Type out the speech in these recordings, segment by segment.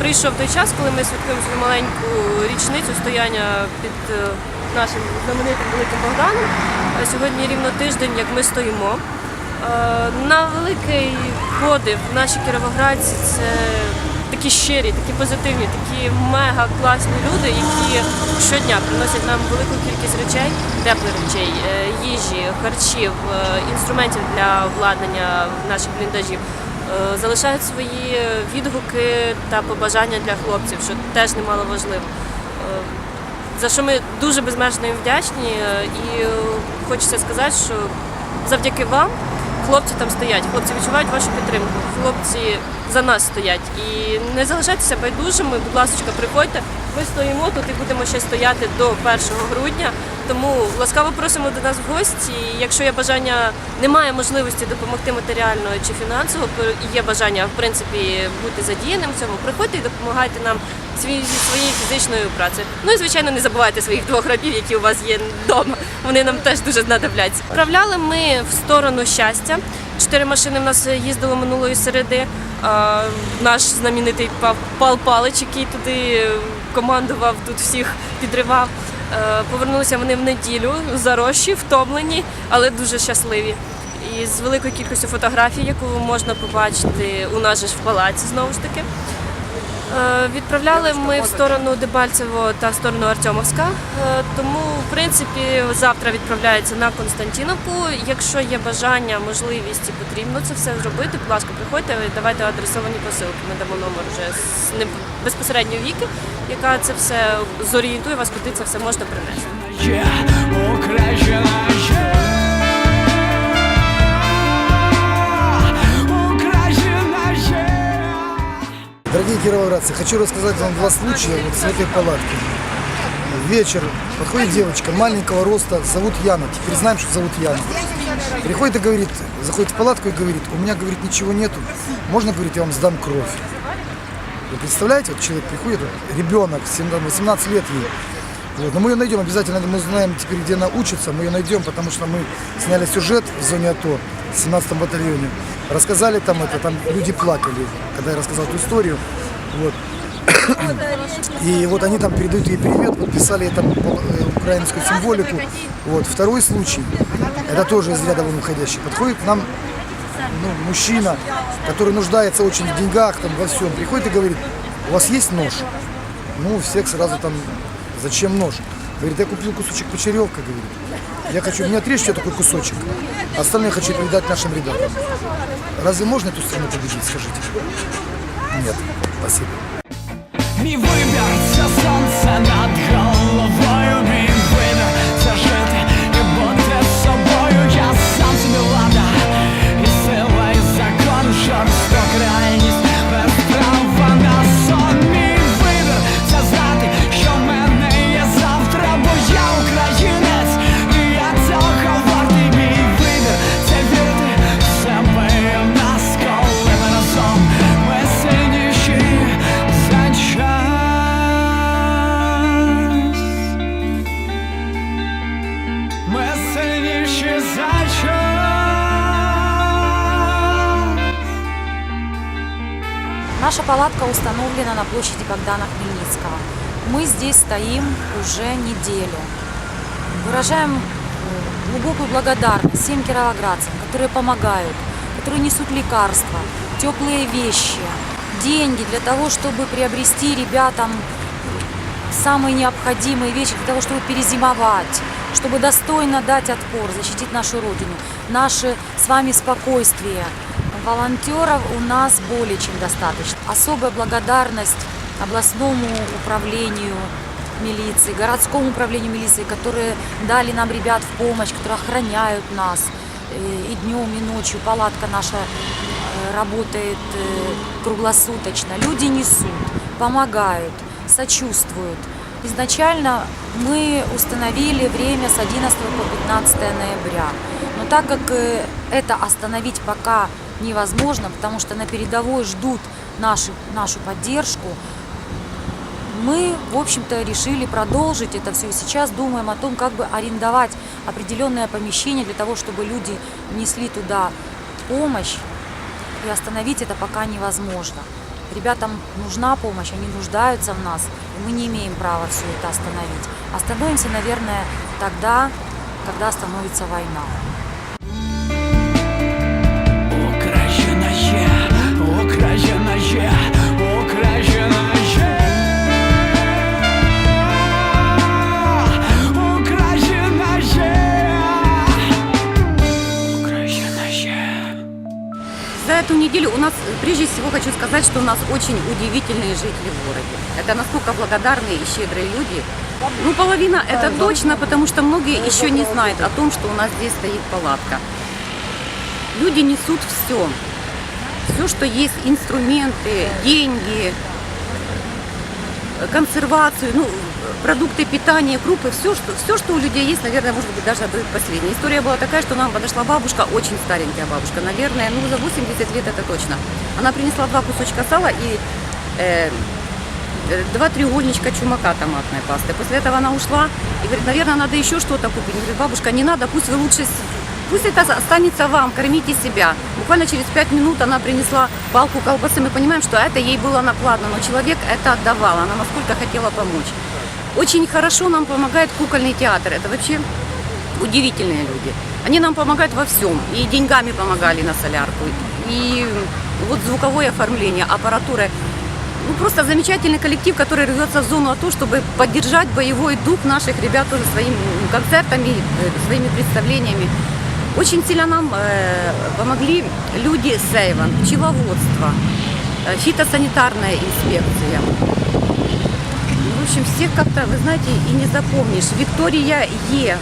прийшов той час, коли ми святкуємо свою маленьку річницю стояння під е, нашим знаменитим великим Богданом. Сьогодні рівно тиждень, як ми стоїмо. Е, На великий подив наші кіровоградці це такі щирі, такі позитивні, такі мега класні люди, які щодня приносять нам велику кількість речей, теплих речей, е, їжі, харчів, е, інструментів для обладнання наших бліндажів. Е, Залишають свої відгуки та побажання для хлопців, що теж немало важливо. Е, За що ми дуже безмежно їм вдячні, е, і хочеться сказати, що завдяки вам хлопці там стоять, хлопці відчувають вашу підтримку, хлопці за нас стоять. І не залишайтеся байдужими, будь ласка, приходьте. Ми стоїмо тут і будемо ще стояти до 1 грудня. Тому ласкаво просимо до нас в гості. І Якщо є бажання, немає можливості допомогти матеріально чи фінансово, є бажання в принципі бути задіяним в цьому, приходьте і допомагайте нам зі своєю фізичною працею. Ну і звичайно, не забувайте своїх двох рабів, які у вас є вдома. Вони нам теж дуже знадобляться. Вправляли ми в сторону щастя. Чотири машини в нас їздило минулої середи. Наш знаменитий Пал Палич, який туди командував, тут всіх підривав. Е, Повернулися вони в неділю, зарощі, втомлені, але дуже щасливі. І з великою кількістю фотографій, яку можна побачити у нас же в палаці, знову ж таки. Е, Відправляли ми в сторону Дебальцево та в сторону Артемовська. Е, Тому, в принципі, завтра відправляється на Константіновку. Якщо є бажання, можливість і потрібно це все зробити, будь ласка, приходьте, давайте адресовані посилки. Ми дамо номер вже з безпосередньо віки, яка це все зорієнтує вас, куди це все можна принести. Дорогие кировоградцы, хочу рассказать вам два случая вот с этой палатки. Вечер, подходит девочка маленького роста, зовут Яна. Теперь знаем, что зовут Яна. Приходит и говорит, заходит в палатку и говорит, у меня, говорит, ничего нету, можно, говорит, я вам сдам кровь. Вы представляете, вот человек приходит, ребенок, 7, там, 18 лет ей. Вот. Но мы ее найдем обязательно, мы знаем теперь, где она учится, мы ее найдем, потому что мы сняли сюжет в зоне АТО, в 17 батальоне. Рассказали там это, там люди плакали, когда я рассказал эту историю. Вот. И вот они там передают ей привет, подписали по- э, украинскую символику. Вот. Второй случай, это тоже из ряда вон выходящий. Подходит к нам ну, мужчина, который нуждается очень в деньгах, там, во всем, приходит и говорит, у вас есть нож? Ну, всех сразу там, зачем нож? Говорит, я купил кусочек почеревка, говорит. Я хочу, мне отрежьте такой кусочек, а остальное хочу передать нашим ребятам. Разве можно эту страну победить, скажите? Нет, спасибо. Не вибір солнце над Наша палатка установлена на площади Богдана Хмельницкого. Мы здесь стоим уже неделю. Выражаем э, глубокую благодарность всем кировоградцам, которые помогают, которые несут лекарства, теплые вещи, деньги для того, чтобы приобрести ребятам самые необходимые вещи для того, чтобы перезимовать, чтобы достойно дать отпор, защитить нашу Родину, наше с вами спокойствие. Волонтеров у нас более чем достаточно. Особая благодарность областному управлению милиции, городскому управлению милиции, которые дали нам ребят в помощь, которые охраняют нас э, и днем, и ночью. Палатка наша э, работает э, круглосуточно. Люди несут, помогают, сочувствуют. Изначально мы установили время с 11 по 15 ноября. Но так как это остановить пока невозможно, потому что на передовой ждут наши, нашу поддержку, мы, в общем-то, решили продолжить это все. И сейчас думаем о том, как бы арендовать определенное помещение для того, чтобы люди несли туда помощь. И остановить это пока невозможно. Ребятам нужна помощь, они нуждаются в нас, и мы не имеем права все это остановить. Остановимся, наверное, тогда, когда остановится война. Эту неделю у нас, прежде всего, хочу сказать, что у нас очень удивительные жители в городе. Это настолько благодарные и щедрые люди. Ну, половина это точно, потому что многие еще не знают о том, что у нас здесь стоит палатка. Люди несут все. Все, что есть, инструменты, деньги, консервацию, ну, продукты питания, крупы, все что, все, что у людей есть, наверное, может быть, даже до последней. История была такая, что нам подошла бабушка, очень старенькая бабушка, наверное, ну, за 80 лет это точно. Она принесла два кусочка сала и э, э, два треугольничка чумака томатной пасты. После этого она ушла и говорит, наверное, надо еще что-то купить. Говорит, бабушка, не надо, пусть вы лучше, пусть это останется вам, кормите себя. Буквально через пять минут она принесла палку колбасы. Мы понимаем, что это ей было накладно, но человек это отдавал, она насколько хотела помочь. Очень хорошо нам помогает кукольный театр. Это вообще удивительные люди. Они нам помогают во всем. И деньгами помогали на солярку, и вот звуковое оформление, аппаратура. Ну, просто замечательный коллектив, который рвется в зону АТО, чтобы поддержать боевой дух наших ребят тоже своими концертами, э, своими представлениями. Очень сильно нам э, помогли люди Сейван, пчеловодство, э, фитосанитарная инспекция. Общем, всех как-то, вы знаете, и не запомнишь. Виктория Е.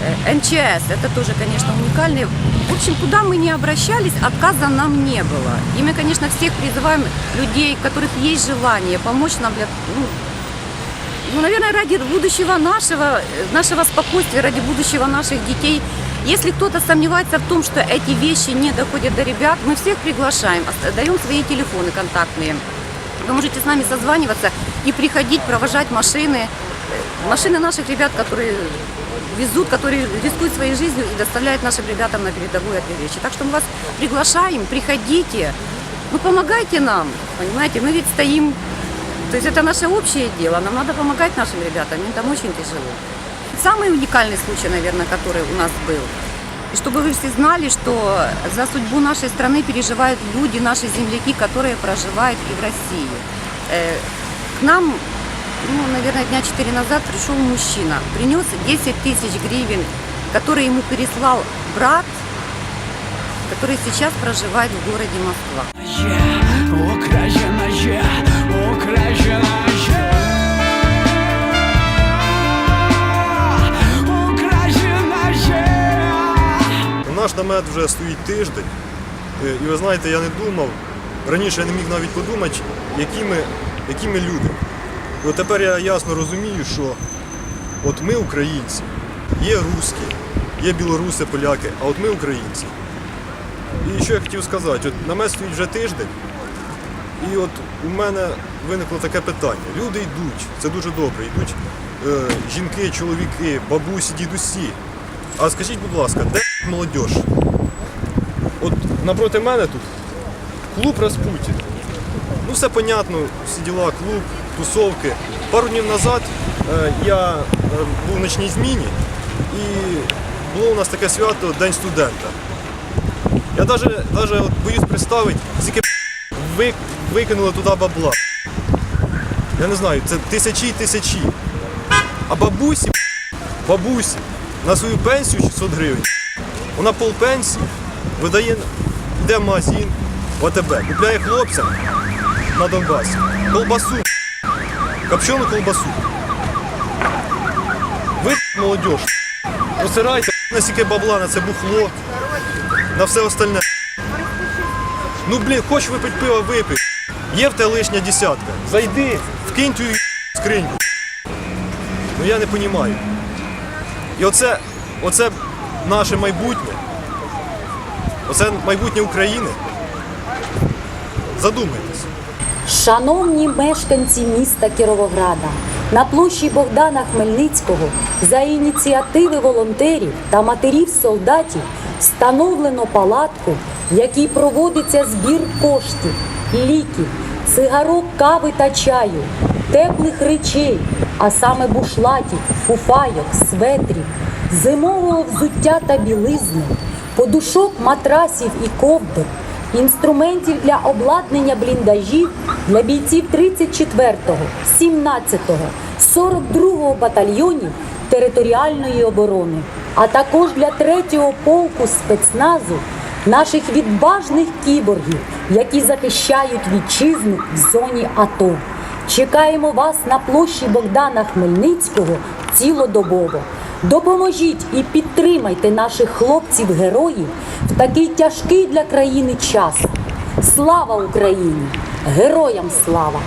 Э, МЧС, это тоже, конечно, уникальный. В общем, куда мы не обращались, отказа нам не было. И мы, конечно, всех призываем людей, у которых есть желание помочь нам для, ну, ну, наверное, ради будущего нашего, э, нашего спокойствия, ради будущего наших детей. Если кто-то сомневается в том, что эти вещи не доходят до ребят, мы всех приглашаем, даем свои телефоны контактные. Вы можете с нами созваниваться и приходить, провожать машины. Э, Машины наших ребят, которые везут, которые рискуют своей жизнью и доставляют нашим ребятам на передовую эти вещи. Так что мы вас приглашаем, приходите, ну помогайте нам, понимаете, мы ведь стоим, то есть это наше общее дело, нам надо помогать нашим ребятам, им там очень тяжело. Самый уникальный случай, наверное, который у нас был, и чтобы вы все знали, что за судьбу нашей страны переживают люди, наши земляки, которые проживают и в России. Э, К нам, ну, наверное, дня четыре назад пришел мужчина, принес 10 тысяч гривен, которые ему переслал брат, который сейчас проживает в городе Москва. Є, Україна є, Україна є. Україна є. Наш намет вже стоїть тиждень. Е, І ви знаєте, я не думав, раніше я не міг навіть подумати, які ми, які ми люди. І от тепер я ясно розумію, що от ми українці, є русські, є білоруси, поляки, а от ми українці. І що я хотів сказати, от намет стоїть вже тиждень, і от у мене виникло таке питання. Люди йдуть, це дуже добре, йдуть е, жінки, чоловіки, бабусі, дідусі. А скажіть, будь ласка, де молодь? От напроти мене тут клуб Распутін. Ну, все понятно, всі діла, клуб, тусовки. Пару днів назад е, я е, був в ночній зміні і було у нас таке свято День студента. Я навіть, боюсь представити, скільки ви, викинули туди бабла. Я не знаю, це тисячі і тисячі. А бабусі, бабусі, на свою пенсію 600 гривень. Вона полпенсії видає, йде в магазин в АТБ, купляє хлопцям на Донбасі колбасу, копчену колбасу. Ви молодь, посирайте настільки бабла на це бухло, на все остальне. Ну блін, хочеш випити пиво, випий. Є в тебе лишня десятка. Зайди, вкинь твою скриньку. Ну я не розумію. І оце, оце наше майбутнє. Оце майбутнє України. Задумайтесь. Шановні мешканці міста Кіровограда, на площі Богдана Хмельницького за ініціативи волонтерів та матерів солдатів встановлено палатку, в якій проводиться збір коштів ліків, цигарок, кави та чаю, теплих речей, а саме бушлатів, фуфайок, светрів, зимового взуття та білизни, подушок, матрасів і ковдр, інструментів для обладнання бліндажів для бійців 34-го, 17-го, 42-го батальйонів територіальної оборони, а також для 3-го полку спецназу наших відважних кіборгів, які захищають вітчизну в зоні АТО. Чекаємо вас на площі Богдана Хмельницького цілодобово. Допоможіть і підтримайте наших хлопців-героїв в такий тяжкий для країни час. Слава Україні! Героям слава!